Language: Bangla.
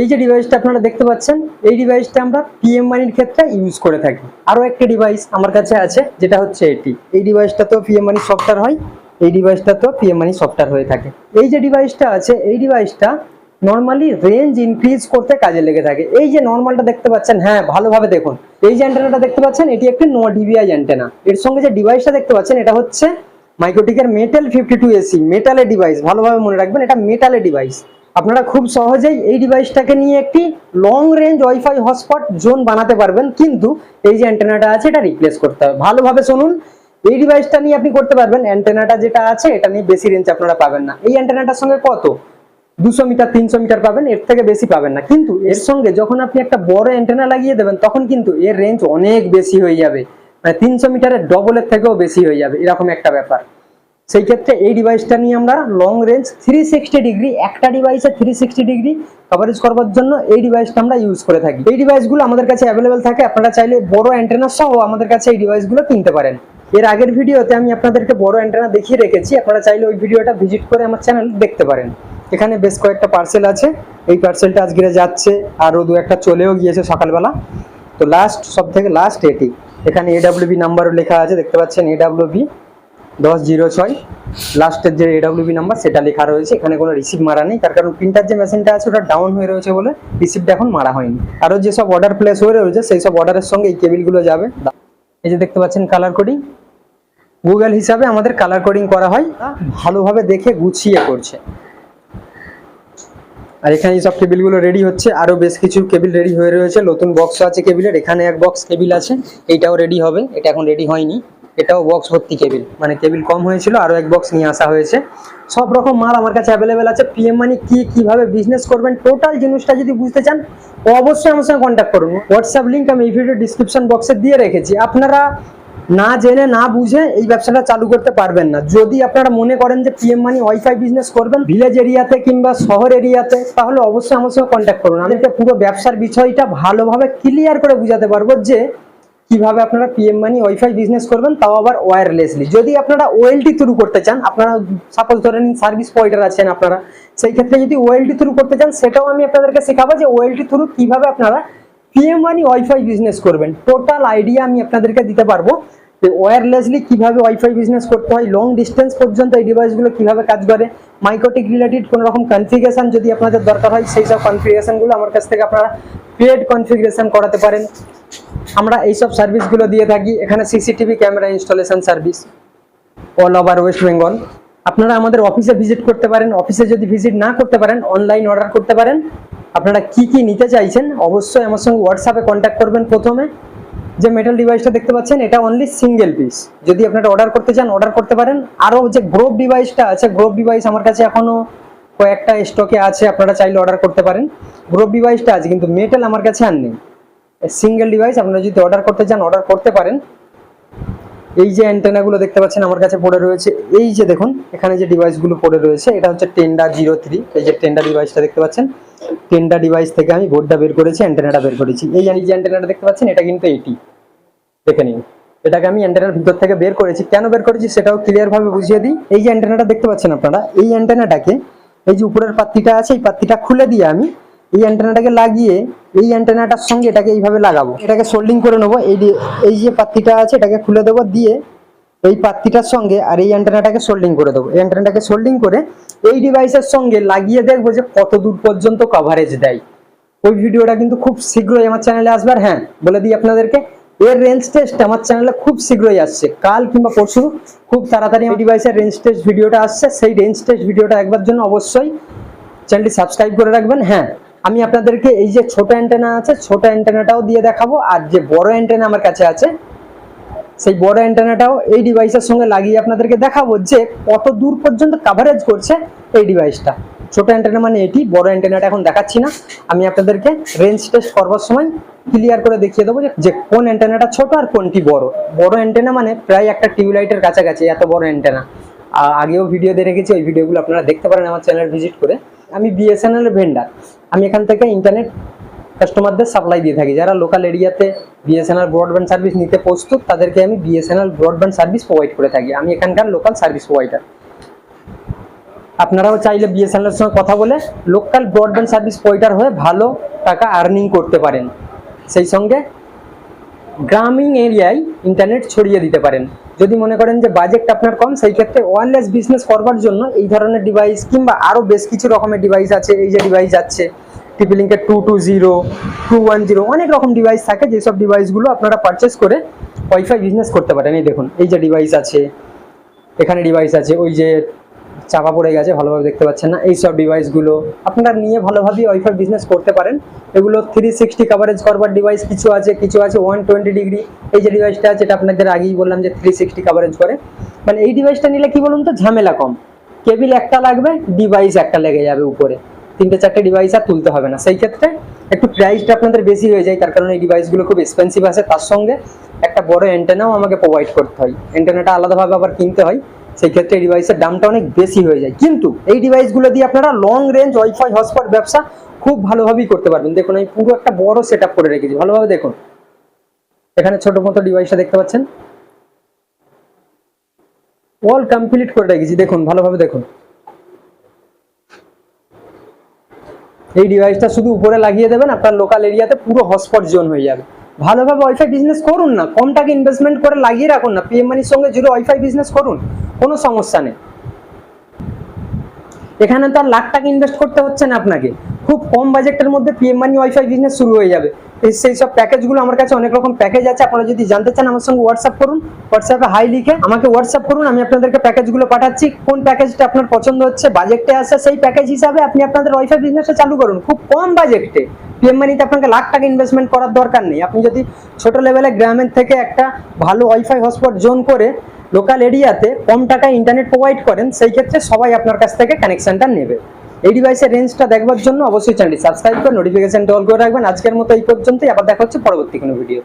এই যে ডিভাইসটা আপনারা দেখতে পাচ্ছেন, এই ডিভাইসটা আমরা পিএম মানির ক্ষেত্রে ইউজ করে থাকি। আরও একটি ডিভাইস আমার কাছে আছে, যেটা হচ্ছে এটি। এই ডিভাইসটা তো পিএম মানি সফটওয়্যার হয়, এই ডিভাইসটা তো পিএম মানি সফটওয়্যার হয়ে থাকে। এই যে ডিভাইসটা আছে, এই ডিভাইসটা নর্মালি রেঞ্জ ইনক্রিজ করতে কাজে লেগে থাকে। এই যে নর্মালটা দেখতে পাচ্ছেন হ্যাঁ ভালোভাবে দেখুন। এই যে অ্যান্টেনাটা দেখতে পাচ্ছেন, এটি একটি নো ডিবিআই অ্যান্টেনা এর সঙ্গে যে ডিভাইসটা দেখতে পাচ্ছেন, এটা হচ্ছে মাইক্রোটিকের মেটাল ফিফটি টু এসি মেটালের ডিভাইস ভালোভাবে মনে রাখবেন, এটা মেটালের ডিভাইস আপনারা খুব সহজেই এই ডিভাইসটাকে নিয়ে একটি long range WiFi hotspot zone বানাতে পারবেন। কিন্তু এই যে অ্যান্টেনাটা আছে, এটা রিপ্লেস করতে হবে। ভালোভাবে শুনুন, এই ডিভাইসটা নিয়ে আপনি করতে পারবেন। অ্যান্টেনাটা যেটা আছে, এটা নিয়ে বেশি রেঞ্জ আপনারা পাবেন না। এই অ্যান্টেনাটার সঙ্গে কত? দুশো মিটার, তিনশো মিটার পাবেন, এর থেকে বেশি পাবেন না। কিন্তু এর সঙ্গে যখন আপনি একটা বড় অ্যান্টেনা লাগিয়ে দেবেন, তখন কিন্তু এর রেঞ্জ অনেক বেশি হয়ে যাবে। মানে তিনশো মিটারের ডবলের থেকেও বেশি হয়ে যাবে। এরকম একটা ব্যাপার। সেই ক্ষেত্রে এই ডিভাইসটা নিয়ে আমরা long range three sixty degree একটা ডিভাইসে থ্রি সিক্সটি ডিগ্রি কভারেজ করবার জন্য এই ডিভাইসটা আমরা ইউজ করে থাকি। এই ডিভাইসগুলো আমাদের কাছে অ্যাভেলেবেল থাকে, আপনারা চাইলে বড় অ্যান্টেনা সহ আমাদের কাছে এই ডিভাইসগুলো কিনতে পারেন। এর আগের ভিডিওতে আমি আপনাদেরকে বড় অ্যান্টেনা দেখিয়ে রেখেছি, আপনারা চাইলে ওই ভিডিওটা ভিজিট করে আমার চ্যানেল দেখতে পারেন। এখানে বেশ কয়েকটা পার্সেল আছে, এই পার্সেলটা আজকে যাচ্ছে আরও দু একটা চলেও গিয়েছে সকালবেলা। তো লাস্ট সব থেকে লাস্ট এটি। এখানে এডাব্লিউবি নাম্বারও লেখা আছে, দেখতে পাচ্ছেন এডাব্লিউবি দশ জিরো ছয়। লাস্টের যে এডাব্লিউবি নাম্বার সেটা লেখা রয়েছে। এখানে কোনো রিসিভ মারা নেই। তার কারণ প্রিন্টার যে মেশিনটা আছে, ওটা ডাউন হয়ে রয়েছে বলে রিসিভটা এখন মারা হয়নি। আরও যেসব অর্ডার প্লেস হয়ে রয়েছে, সেই সব অর্ডারের সঙ্গে এই কেবিলগুলো যাবে। এই যে দেখতে পাচ্ছেন কালার কোডিং গুগল হিসাবে আমাদের কালার কোডিং করা হয়। ভালোভাবে দেখে গুছিয়ে করছে। আর এখানে সব কেবিলগুলো রেডি হচ্ছে। আরও বেশ কিছু কেবিল রেডি হয়ে রয়েছে। নতুন বক্স আছে কেবিলের এখানে এক বক্স কেবিল আছে। এইটাও রেডি হবে। এটা এখন রেডি হয়নি। এটাও বক্স ভর্তি কেবিল মানে কেবিল কম হয়েছিল, আরও এক বক্স নিয়ে আসা হয়েছে। সব রকম মাল আমার কাছে অ্যাভেলেবেল আছে। পিএম মানি কি, কীভাবে বিজনেস করবেন টোটাল জিনিসটা যদি বুঝতে চান, অবশ্যই আমার সঙ্গে কন্ট্যাক্ট করুন। হোয়াটসঅ্যাপ লিঙ্ক আমি এই ভিডিও ডিসক্রিপশন বক্সে দিয়ে রেখেছি। আপনারা না জেনে, না বুঝে এই ব্যবসাটা চালু করতে পারবেন না। যদি আপনারা মনে করেন যে পিএম মানি ওয়াইফাই বিজনেস করবেন ভিলেজ এরিয়াতে কিংবা শহর এরিয়াতে তাহলে অবশ্যই আমার সঙ্গে কন্ট্যাক্ট করুন। আমাদেরকে পুরো ব্যবসার বিষয়টা ভালোভাবে ক্লিয়ার করে বুঝাতে পারব যে কীভাবে আপনারা পিএম মানি ওয়াইফাই বিজনেস করবেন, তাও আবার ওয়্যারলেসলি যদি আপনারা ওয়েলটি থ্রু করতে চান, আপনারা সাপোজ ধরে নিন সার্ভিস প্রোভাইডার আছেন আপনারা, সেই ক্ষেত্রে যদি ওয়েলটি থ্রু করতে চান, সেটাও আমি আপনাদেরকে শেখাবো যে ওয়েলটি থ্রু কীভাবে আপনারা পিএম মানি ওয়াইফাই বিজনেস করবেন। টোটাল আইডিয়া আমি আপনাদেরকে দিতে পারব। যে ওয়্যারলেসলি কীভাবে ওয়াইফাই বিজনেস করতে হয় লং ডিস্টেন্স পর্যন্ত এই ডিভাইসগুলো কীভাবে কাজ করে মাইক্রোটিক রিলেটেড কোনো রকম কনফিগারেশন যদি আপনাদের দরকার হয়, সেই সব কনফিগারেশনগুলো আমার কাছ থেকে আপনারা পেড কনফিগারেশন করাতে পারেন। আমরা এইসব সার্ভিসগুলো দিয়ে থাকি। এখানে CCTV camera installation service all over West Bengal আপনারা আমাদের অফিসে ভিজিট করতে পারেন। অফিসে যদি ভিজিট না করতে পারেন অনলাইন অর্ডার করতে পারেন। আপনারা কি কি নিতে চাইছেন, অবশ্যই আমার সঙ্গে হোয়াটসঅ্যাপে কন্ট্যাক্ট করবেন প্রথমে। যে মেটাল ডিভাইসটা দেখতে পাচ্ছেন, এটা অনলি সিঙ্গেল পিস যদি আপনারা অর্ডার করতে চান অর্ডার করতে পারেন। আরও যে গ্রোপ ডিভাইসটা আছে গ্রোপ ডিভাইস আমার কাছে এখনও কয়েকটা স্টকে আছে, আপনারা চাইলে অর্ডার করতে পারেন। গ্রোপ ডিভাইসটা আছে, কিন্তু মেটাল আমার কাছে আর নেই। সিঙ্গেল ডিভাইস আপনারা যদি অর্ডার করতে চান অর্ডার করতে পারেন। এই যে অ্যান্টেনাগুলো দেখতে পাচ্ছেন আমার কাছে পড়ে রয়েছে, এই যে দেখুন, এখানে যে ডিভাইসগুলো পড়ে রয়েছে, এটা হচ্ছে টেন্ডা জিরো থ্রি এই যে টেন্ডা ডিভাইসটা দেখতে পাচ্ছেন টেন্ডা ডিভাইস থেকে আমি বোর্ডটা বের করেছি অ্যান্টেনাটা বের করেছি। এই যে অ্যান্টেনাটা দেখতে পাচ্ছেন, এটা কিন্তু এইটি দেখে নিন। এটাকে আমি অ্যান্টেনার ভিতর থেকে বের করেছি। কেন বের করেছি সেটাও ক্লিয়ারভাবে বুঝিয়ে দিই। এই যে অ্যান্টেনাটা দেখতে পাচ্ছেন আপনারা, এই অ্যান্টেনাটাকে এই যে উপরের পাত্তিটা আছে, এই পাত্তিটা খুলে দিয়ে আমি এই অ্যান্টেনাটাকে লাগিয়ে এই অ্যান্টেনাটার সঙ্গে এটাকে এইভাবে লাগাবো। এটাকে সোল্ডিং করে নেব। এই এই যে পাত্তিটা আছে, এটাকে খুলে দেবো দিয়ে এই পাত্তিটার সঙ্গে আর এই অ্যান্টেনাটাকে সোল্ডিং করে দেবো। এই অ্যান্টেনাটাকে সোল্ডিং করে এই ডিভাইসের সঙ্গে লাগিয়ে দেখব যে কত দূর পর্যন্ত কভারেজ দেয়। ওই ভিডিওটা কিন্তু খুব শীঘ্রই আমার চ্যানেলে আসবে। আর হ্যাঁ বলে দিই আপনাদেরকে, এর রেঞ্জ টেস্ট আমার চ্যানেলে খুব শীঘ্রই আসছে। কাল কিংবা পরশু খুব তাড়াতাড়ি এই ডিভাইসের রেঞ্জ টেস্ট ভিডিওটা আসছে। সেই রেঞ্জ টেস্ট ভিডিওটা একবার জন্য অবশ্যই চ্যানেলটি সাবস্ক্রাইব করে রাখবেন। হ্যাঁ আমি আপনাদেরকে এই যে ছোট অ্যান্টেনা আছে, ছোট অ্যান্টেনাটাও দিয়ে দেখাবো, আর যে বড় অ্যান্টেনা আমার কাছে আছে, সেই বড় অ্যান্টেনাটাও এই ডিভাইসের সঙ্গে লাগিয়ে আপনাদেরকে দেখাবো যে কত দূর পর্যন্ত কাভারেজ করছে এই ডিভাইসটা ছোট অ্যান্টেনা মানে এটি, বড় অ্যান্টেনাটা এখন দেখাচ্ছি না। আমি আপনাদেরকে রেঞ্জ টেস্ট করবার সময় ক্লিয়ার করে দেখিয়ে দেবো যে- কোন অ্যান্টেনাটা ছোট আর কোনটি বড়। বড় অ্যান্টেনা মানে প্রায় একটা টিউবলাইটের কাছাকাছি, এত বড় অ্যান্টেনা আগেও ভিডিও দিয়ে রেখেছি, ওই ভিডিওগুলো আপনারা দেখতে পারেন আমার চ্যানেল ভিজিট করে। আমি বিএসএনএল ভেন্ডার আমি এখান থেকে ইন্টারনেট কাস্টমারদের সাপ্লাই দিয়ে থাকি। যারা লোকাল এরিয়াতে বিএসএনএল ব্রডব্যান্ড সার্ভিস নিতে প্রস্তুত, তাদেরকে আমি বিএসএনএল ব্রডব্যান্ড সার্ভিস প্রোভাইড করে থাকি। আমি এখানকার লোকাল সার্ভিস প্রোভাইডার আপনারাও চাইলে বিএসএনএল সঙ্গে কথা বলে লোকাল ব্রডব্যান্ড সার্ভিস প্রোভাইডার হয়ে ভালো টাকা আর্নিং করতে পারেন। সেই সঙ্গে গ্রামীণ এরিয়ায় ইন্টারনেট ছড়িয়ে দিতে পারেন। যদি মনে করেন যে বাজেটটা আপনার কম, সেই ক্ষেত্রে ওয়ারলেস বিজনেস করবার জন্য এই ধরনের ডিভাইস কিংবা আরও বেশ কিছু রকমের ডিভাইস আছে। এই যে ডিভাইস আছে টিপি লিঙ্কের two two zero two one zero অনেক রকম ডিভাইস থাকে যেসব ডিভাইসগুলো আপনারা পারচেস করে ওয়াইফাই বিজনেস করতে পারেন। এই দেখুন, এই যে ডিভাইস আছে, এখানে ডিভাইস আছে, ওই যে চাপা পড়ে গেছে, ভালোভাবে দেখতে পাচ্ছেন না। এইসব ডিভাইসগুলো আপনারা নিয়ে ভালোভাবে ওয়াইফাই বিজনেস করতে পারেন। এগুলো থ্রি সিক্সটি কাভারেজ করবার ডিভাইস কিছু আছে কিছু আছে ওয়ান টোয়েন্টি ডিগ্রি এই যে ডিভাইসটা আছে, এটা আপনাদের আগেই বললাম যে থ্রি সিক্সটি কাভারেজ করে। মানে এই ডিভাইসটা নিলে কি বলুন তো, ঝামেলা কম। কেবিল একটা লাগবে ডিভাইস একটা লেগে যাবে উপরে। তিনটে চারটে ডিভাইস আর তুলতে হবে না। সেই ক্ষেত্রে একটু প্রাইসটা আপনাদের বেশি হয়ে যায়, তার কারণে এই ডিভাইসগুলো খুব এক্সপেন্সিভ আছে। তার সঙ্গে একটা বড় অ্যান্টেনাও আমাকে প্রোভাইড করতে হয়। অ্যান্টেনাটা আলাদাভাবে আবার কিনতে হয়। সেই ক্ষেত্রে ডিভাইসের দামটা অনেক বেশি হয়ে যায়। কিন্তু এই ডিভাইসগুলো দিয়ে আপনারা লং রেঞ্জ ওয়াইফাই হটস্পট ব্যবসা খুব ভালোভাবেই করতে পারবেন। দেখুন, আমি পুরো একটা বড় সেট করে রেখেছি। ভালোভাবে দেখুন। এখানে ছোট মতো ডিভাইসটা দেখতে পাচ্ছেন? অল কমপ্লিট করে রেখেছি। দেখুন, ভালোভাবে দেখুন। এই ডিভাইসটা শুধু উপরে লাগিয়ে দেবেন, আপনার লোকাল এরিয়াতে পুরো হটস্পট জোন হয়ে যাবে। ভালোভাবে ওয়াইফাই বিজনেস করুন না কম টাকা ইনভেস্টমেন্ট করে লাগিয়ে রাখুন না পিএম মানির সঙ্গে জুড়ে ওয়াইফাই বিজনেস করুন, কোনো সমস্যা নেই। এখানে তো আর লাখ টাকা ইনভেস্ট করতে হচ্ছে না আপনাকে, খুব কম বাজেটের মধ্যে পিএম মানি ওয়াইফাই বিজনেস শুরু হয়ে যাবে। সেই সব প্যাকেজগুলো আমার কাছে অনেক রকম প্যাকেজ আছে। আপনারা যদি জানতে চান আমার সঙ্গে হোয়াটসঅ্যাপ করুন। হোয়াটসঅ্যাপে হাই লিখে আমাকে হোয়াটসঅ্যাপ করুন, আমি আপনাদেরকে প্যাকেজগুলো পাঠাচ্ছি। কোন প্যাকেজটা আপনার পছন্দ হচ্ছে বাজেটে আসে সেই প্যাকেজ হিসাবে আপনি আপনাদের ওয়াইফাই বিজনেসটা চালু করুন। খুব কম বাজেটে পিএম মানিতে আপনাকে লাখ টাকা ইনভেস্টমেন্ট করার দরকার নেই। আপনি যদি ছোট লেভেলে গ্রামের থেকে একটা ভালো ওয়াইফাই হটস্পট জোন করে লোকাল এরিয়াতে কম টাকায় ইন্টারনেট প্রোভাইড করেন, সেই ক্ষেত্রে সবাই আপনার কাছ থেকে কানেকশনটা নেবে। এই ডিভাইসের রেঞ্জটা দেখবার জন্য অবশ্যই চ্যানেলটি সাবস্ক্রাইব করে নোটিফিকেশনটা অল করে রাখবেন। আজকের মতো এই পর্যন্তই। আবার দেখা হচ্ছে পরবর্তী কোনো ভিডিও